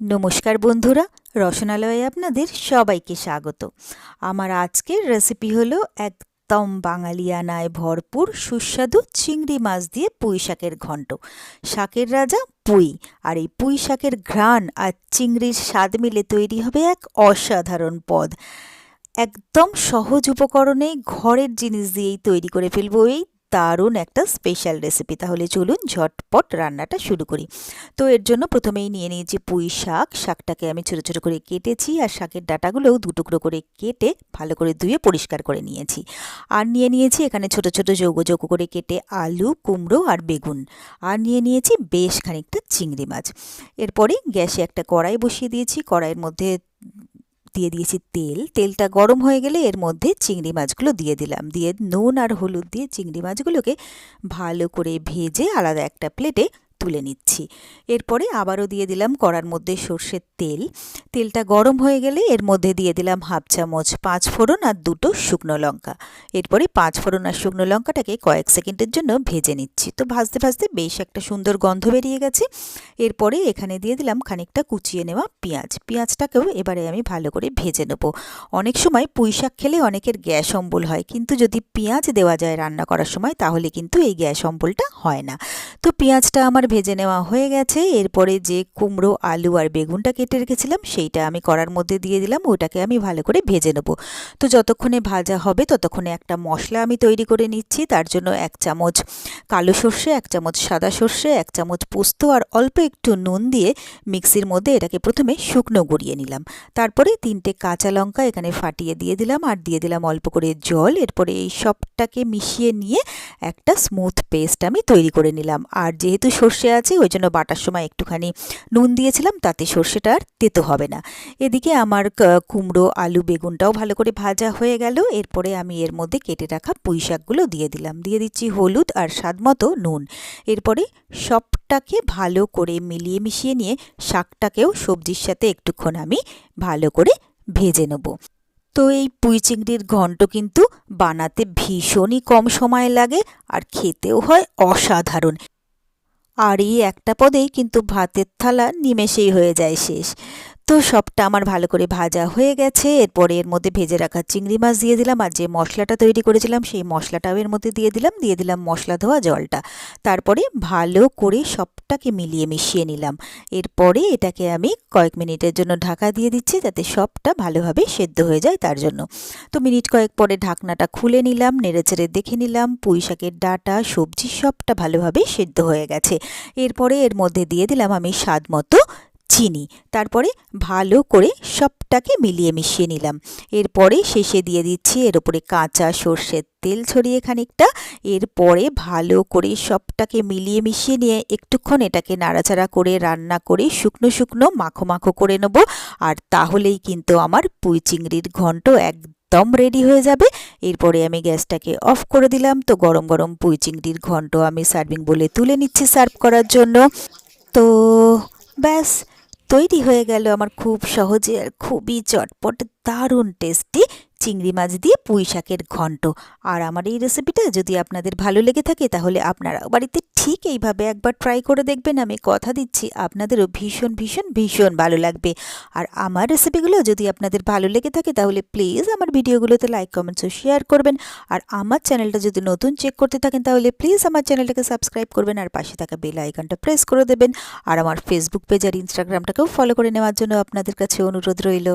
নমস্কার বন্ধুরা, রসনালয়ে আপনাদের সবাইকে স্বাগত। আমার আজকের রেসিপি হলো একদম বাঙালিয়ানায় ভরপুর সুস্বাদু চিংড়ি মাছ দিয়ে পুঁই শাকের ঘন্ট। শাকের রাজা পুঁই, আর এই পুঁই শাকের ঘ্রাণ আর চিংড়ির স্বাদ মিলে তৈরি হবে এক অসাধারণ পদ। একদম সহজ উপকরণে ঘরের জিনিস দিয়েই তৈরি করে ফেলব এই দারুণ একটা স্পেশাল রেসিপি তাহলে চলুন ঝটপট রান্নাটা শুরু করি। তো এর জন্য প্রথমেই নিয়ে নিয়েছি পুঁই শাক। শাকটাকে আমি ছোটো ছোটো করে কেটেছি আর শাকের ডাটাগুলোও দু টুকরো করে কেটে ভালো করে ধুয়ে পরিষ্কার করে নিয়েছি। আর নিয়ে নিয়েছি এখানে ছোট ছোট যৌগো যৌগো করে কেটে আলু, কুমড়ো আর বেগুন। আর নিয়ে নিয়েছি বেশ খানিকটা চিংড়ি মাছ। এরপরে গ্যাসে একটা কড়াই বসিয়ে দিয়েছি। কড়াইয়ের মধ্যে দিয়ে দিয়েছি তেল। তেলটা গরম হয়ে গেলে এর মধ্যে চিংড়ি মাছগুলো দিয়ে দিলাম। দিয়ে নুন আর হলুদ দিয়ে চিংড়ি মাছগুলোকে ভালো করে ভেজে আলাদা একটা প্লেটে তুলে নিচ্ছি। এরপরে আবারও দিয়ে দিলাম কড়ার মধ্যে সর্ষের তেল। তেলটা গরম হয়ে গেলে এর মধ্যে দিয়ে দিলাম হাফ চামচ পাঁচ ফোড়ন আর দুটো শুকনো লঙ্কা। এরপরে পাঁচ ফোড়ন আর শুকনো লঙ্কাটাকে কয়েক সেকেন্ডের জন্য ভেজে নিচ্ছি। তো ভাজতে ভাজতে বেশ একটা সুন্দর গন্ধ বেরিয়ে গেছে। এরপরে এখানে দিয়ে দিলাম খানিকটা কুচিয়ে নেওয়া পেঁয়াজ। পেঁয়াজটাকেও এবারে আমি ভালো করে ভেজে নেব। অনেক সময় পুঁই শাক খেলে অনেকের গ্যাস অম্বল হয়, কিন্তু যদি পেঁয়াজ দেওয়া যায় রান্না করার সময়, তাহলে কিন্তু এই গ্যাস অম্বলটা হয় না। তো পেঁয়াজটা আমার ভেজে নেওয়া হয়ে গেছে। এরপরে যে কুমড়ো, আলু আর বেগুনটা কেটে রেখেছিলাম, সেইটা আমি কড়ার মধ্যে দিয়ে দিলাম, ওটাকে আমি ভালো করে ভেজে নেব। তো যতক্ষণে ভাজা হবে, ততক্ষণে একটা মশলা আমি তৈরি করে নিচ্ছি। তার জন্য এক চামচ কালো সর্ষে, এক চামচ সাদা সর্ষে, এক চামচ পোস্ত আর অল্প একটু নুন দিয়ে মিক্সির মধ্যে এটাকে প্রথমে শুকনো গড়িয়ে নিলাম। তারপরে তিনটে কাঁচা লঙ্কা এখানে ফাটিয়ে দিয়ে দিলাম আর দিয়ে দিলাম অল্প করে জল। এরপরে এই সবটাকে মিশিয়ে নিয়ে একটা স্মুথ পেস্ট আমি তৈরি করে নিলাম। আর যেহেতু সর্ষে আছে, ওই জন্য বাটার সময় একটুখানি নুন দিয়েছিলাম, তাতে সর্ষেটা আর তেতো হবে না। এদিকে আমার কুমড়ো, আলু, বেগুনটাও ভালো করে ভাজা হয়ে গেল। এরপরে আমি এর মধ্যে কেটে রাখা পুঁই শাকগুলো দিয়ে দিলাম। দিয়ে দিচ্ছি হলুদ আর স্বাদ মতো নুন। এরপরে সবটাকে ভালো করে মিলিয়ে মিশিয়ে নিয়ে শাকটাকেও সবজির সাথে একটুক্ষণ আমি ভালো করে ভেজে নেব। তো এই পুঁই চিংড়ির ঘন্ট কিন্তু বানাতে ভীষণই কম সময় লাগে আর খেতেও হয় অসাধারণ। আর এই একটা পদেই কিন্তু ভাতের থালা নিমেষেই হয়ে যায় শেষ। তো সবটা আমার ভালো করে ভাজা হয়ে গেছে। এরপরে এর মধ্যে ভেজে রাখা চিংড়ি মাছ দিয়ে দিলাম আর যে মশলাটা তৈরি করেছিলাম সেই মশলাটাও এর মধ্যে দিয়ে দিলাম। দিয়ে দিলাম মশলা ধোয়া জলটা। তারপরে ভালো করে সবটাকে মিলিয়ে মিশিয়ে নিলাম। এরপরে এটাকে আমি কয়েক মিনিটের জন্য ঢাকা দিয়ে দিচ্ছি যাতে সবটা ভালোভাবে সেদ্ধ হয়ে যায় তার জন্য। তো মিনিট কয়েক পরে ঢাকনাটা খুলে নিলাম, নেড়েচেড়ে দেখে নিলাম পুঁই শাকের ডাটা, সবজি সবটা ভালোভাবে সেদ্ধ হয়ে গেছে। এরপরে এর মধ্যে দিয়ে দিলাম আমি স্বাদ মতো চিনি তারপরে ভালো করে সবটাকে মিলিয়ে মিশিয়ে নিলাম। এরপরে শেষে দিয়ে দিচ্ছি এর উপরে কাঁচা সর্ষের তেল ছড়িয়ে খানিকটা। এরপরে ভালো করে সবটাকে মিলিয়ে মিশিয়ে নিয়ে একটুক্ষণ এটাকে নাড়াচাড়া করে, রান্না করে, শুকনো শুকনো মাখো মাখো করে নেব। আর তাহলেই কিন্তু আমার পুঁই চিংড়ির ঘন্ট এক একদম রেডি হয়ে যাবে। এরপরে আমি গ্যাসটাকে অফ করে দিলাম। তো গরম গরম পুঁই চিংড়ির ঘন্ট আমি সার্ভিং বলে তুলে নিচ্ছি সার্ভ করার জন্য। তো ব্যাস। তৈরি হয়ে গেল আমার খুব সহজে আর খুবই চটপট দারুণ টেস্টি চিংড়ি মাছ দিয়ে পুঁই শাকের ঘন্ট। আর আমার এই রেসিপিটা যদি আপনাদের ভালো লেগে থাকে, তাহলে আপনারা বাড়িতে ঠিক এইভাবে একবার ট্রাই করে দেখবেন। আমি কথা দিচ্ছি, আপনাদেরও ভীষণ ভীষণ ভীষণ ভালো লাগবে। আর আমার রেসিপিগুলো যদি আপনাদের ভালো লেগে থাকে, তাহলে প্লিজ আমার ভিডিওগুলোতে লাইক কমেন্টস ও শেয়ার করবেন। আর আমার চ্যানেলটা যদি নতুন চেক করতে থাকেন, তাহলে প্লিজ আমার চ্যানেলটাকে সাবস্ক্রাইব করবেন আর পাশে থাকা বেল আইকনটা প্রেস করে দেবেন। আর আমার ফেসবুক পেজ আর ইনস্টাগ্রামটাকেও ফলো করে নেওয়ার জন্য আপনাদের কাছে অনুরোধ রইল।